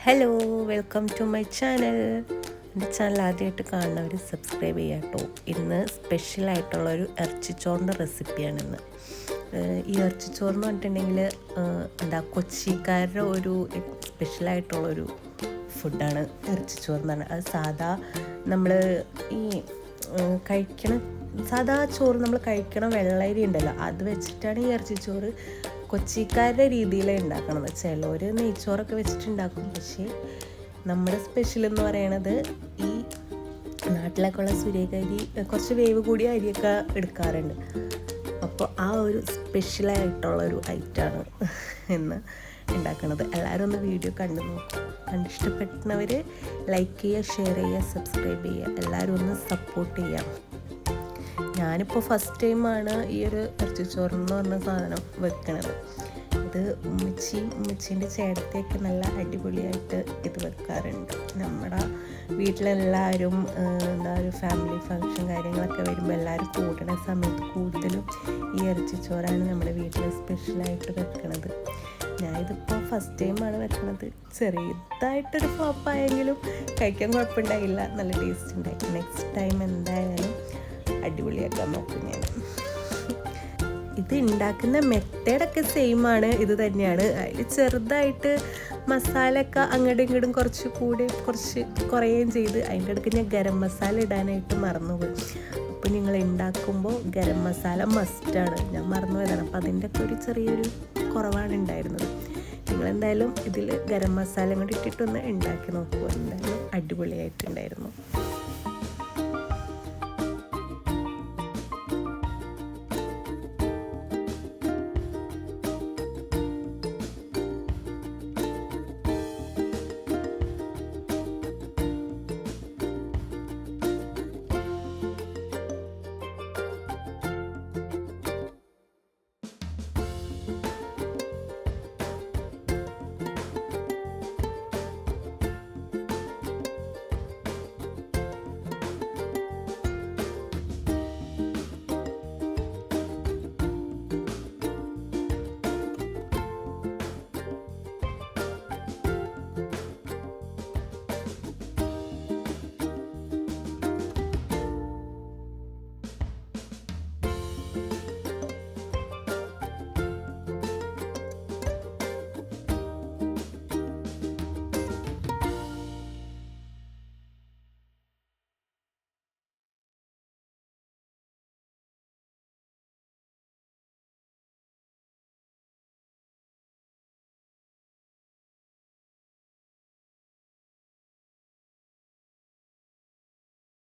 Hello welcome to my channel എന്റെ channel ആദ്യമായിട്ട് കാണുന്നവർ സബ്സ്ക്രൈബ് ചെയ്യാം കേട്ടോ. ഇന്ന് സ്പെഷ്യലായിട്ടുള്ള ഒരു ഇറച്ചിച്ചോറിന്റെ റെസിപ്പിയാണിന്ന് ഈ ഇറച്ചിച്ചോറ് എന്ന് പറഞ്ഞിട്ടുണ്ടെങ്കിൽ എന്താ കൊച്ചിക്കാരുടെ ഒരു സ്പെഷ്യലായിട്ടുള്ളൊരു ഫുഡാണ് ഇറച്ചിച്ചോറ് എന്ന് പറഞ്ഞാൽ അത് സാധാ നമ്മൾ ഈ കഴിക്കണ സാധാ ചോറ് നമ്മൾ കഴിക്കണ വെള്ളരി ഉണ്ടല്ലോ അത് വെച്ചിട്ടാണ് ഈ ഇറച്ചിച്ചോറ് കൊച്ചിക്കാരുടെ രീതിയിലേ ഉണ്ടാക്കണത്. ചിലർ നെയ്ച്ചോറൊക്കെ വെച്ചിട്ടുണ്ടാക്കും. പക്ഷേ നമ്മുടെ സ്പെഷ്യൽ എന്ന് പറയണത് ഈ നാട്ടിലൊക്കെയുള്ള സൂര്യകരി കുറച്ച് വേവ് കൂടിയ അരിയൊക്കെ എടുക്കാറുണ്ട്. അപ്പോൾ ആ ഒരു സ്പെഷ്യലായിട്ടുള്ള ഒരു ഐറ്റമാണ് എന്ന് ഉണ്ടാക്കുന്നത് എല്ലാവരും ഒന്ന് വീഡിയോ കണ്ടു നോക്കും. കണ്ടിഷ്ടപ്പെടുന്നവർ ലൈക്ക് ചെയ്യുക ഷെയർ ചെയ്യുക സബ്സ്ക്രൈബ് ചെയ്യുക. എല്ലാവരും ഒന്ന് സപ്പോർട്ട് ചെയ്യാം ഞാനിപ്പോൾ ഫസ്റ്റ് ടൈമാണ് ഈ ഒരു ഇറച്ചിച്ചോറ് എന്ന് പറഞ്ഞ സാധനം വെക്കുന്നത് ഇത് ഉമ്മച്ചി ഉമ്മച്ചീന്റെ ചേട്ടത്തെയൊക്കെ നല്ല അടിപൊളിയായിട്ട് ഇത് വെക്കാറുണ്ട്. നമ്മുടെ വീട്ടിലെല്ലാവരും എന്താ ഒരു ഫാമിലി ഫങ്ഷൻ കാര്യങ്ങളൊക്കെ വരുമ്പോൾ എല്ലാവരും കൂടുന്ന സമയത്ത് കൂടുതലും ഈ ഇറച്ചിച്ചോറാണ് നമ്മുടെ വീട്ടിൽ സ്പെഷ്യലായിട്ട് വെക്കണത്. ഞാനിതിപ്പോൾ ഫസ്റ്റ് ടൈമാണ് വെക്കണത്. ചെറിയതായിട്ടൊരു ഫ്ലോപ്പായെങ്കിലും കഴിക്കാൻ കുഴപ്പമുണ്ടായില്ല. നല്ല ടേസ്റ്റ് ഉണ്ടായി. നെക്സ്റ്റ് ടൈം എന്തായാലും അടിപൊളിയാക്കാൻ നോക്കും ഞാൻ ഇത് ഉണ്ടാക്കുന്ന മെത്തേഡൊക്കെ സെയിം ആണ്. ഇത് തന്നെയാണ്. അതിൽ ചെറുതായിട്ട് ഒക്കെ അങ്ങോട്ടും ഇങ്ങോട്ടും കുറച്ച് കൂടി കുറച്ച് കുറയുകയും ചെയ്ത് അതിന്റെ ഇടയ്ക്ക് ഞാൻ ഗരം മസാല ഇടാനായിട്ട് മറന്നുപോയി. അപ്പോൾ നിങ്ങൾ ഉണ്ടാക്കുമ്പോൾ ഗരം മസാല മസ്റ്റാണ് ഞാൻ മറന്നുപോയതാണ് അപ്പോൾ അതിന്റെ ഒക്കെ ഒരു ചെറിയൊരു കുറവാണ് ഉണ്ടായിരുന്നത്. നിങ്ങളെന്തായാലും ഇതിൽ ഗരം മസാല കൂടി ഇട്ടിട്ടൊന്ന് ഉണ്ടാക്കി നോക്കുക എന്തായാലും അടിപൊളിയായിട്ടുണ്ടായിരുന്നു.